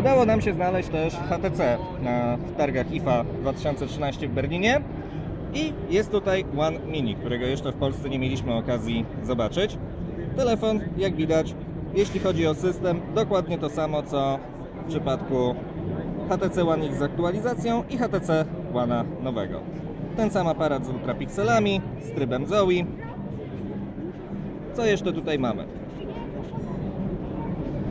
Udało nam się znaleźć też HTC na targach IFA 2013 w Berlinie i jest tutaj One Mini, którego jeszcze w Polsce nie mieliśmy okazji zobaczyć. Telefon, jak widać, jeśli chodzi o system, dokładnie to samo co w przypadku HTC One X z aktualizacją i HTC One nowego. Ten sam aparat z ultrapikselami, z trybem Zoe. Co jeszcze tutaj mamy?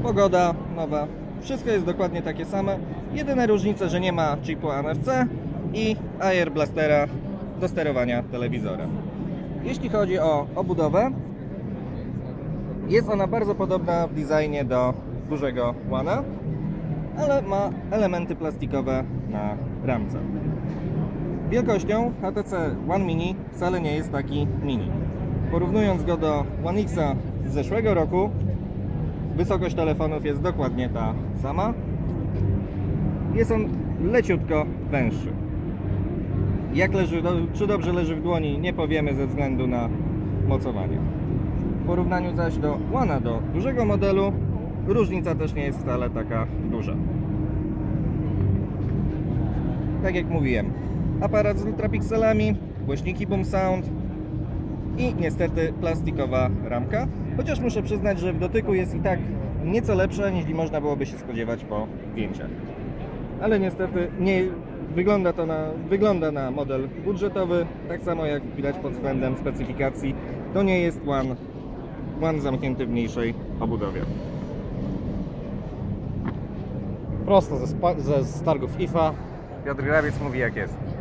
Pogoda nowa. Wszystko jest dokładnie takie same. Jedyna różnica, że nie ma chipu NFC i Air Blastera do sterowania telewizora. Jeśli chodzi o obudowę, jest ona bardzo podobna w designie do dużego One'a, ale ma elementy plastikowe na ramce. Wielkością HTC One Mini wcale nie jest taki mini. Porównując go do One X'a z zeszłego roku, wysokość telefonów jest dokładnie ta sama. Jest on leciutko węższy. Jak leży, do- czy dobrze leży w dłoni, nie powiemy ze względu na mocowanie. W porównaniu zaś do One'a, do dużego modelu, różnica też nie jest wcale taka duża. Tak jak mówiłem, aparat z ultrapikselami, głośniki Boom Sound i niestety plastikowa ramka. Chociaż muszę przyznać, że w dotyku jest i tak nieco lepsza niż można byłoby się spodziewać po zdjęciach. Ale niestety nie wygląda to na, wygląda na model budżetowy, tak samo jak widać pod względem specyfikacji. To nie jest One, one zamknięty w mniejszej obudowie. Prosto ze, ze z targów IFA. Piotr Grawiec mówi jak jest.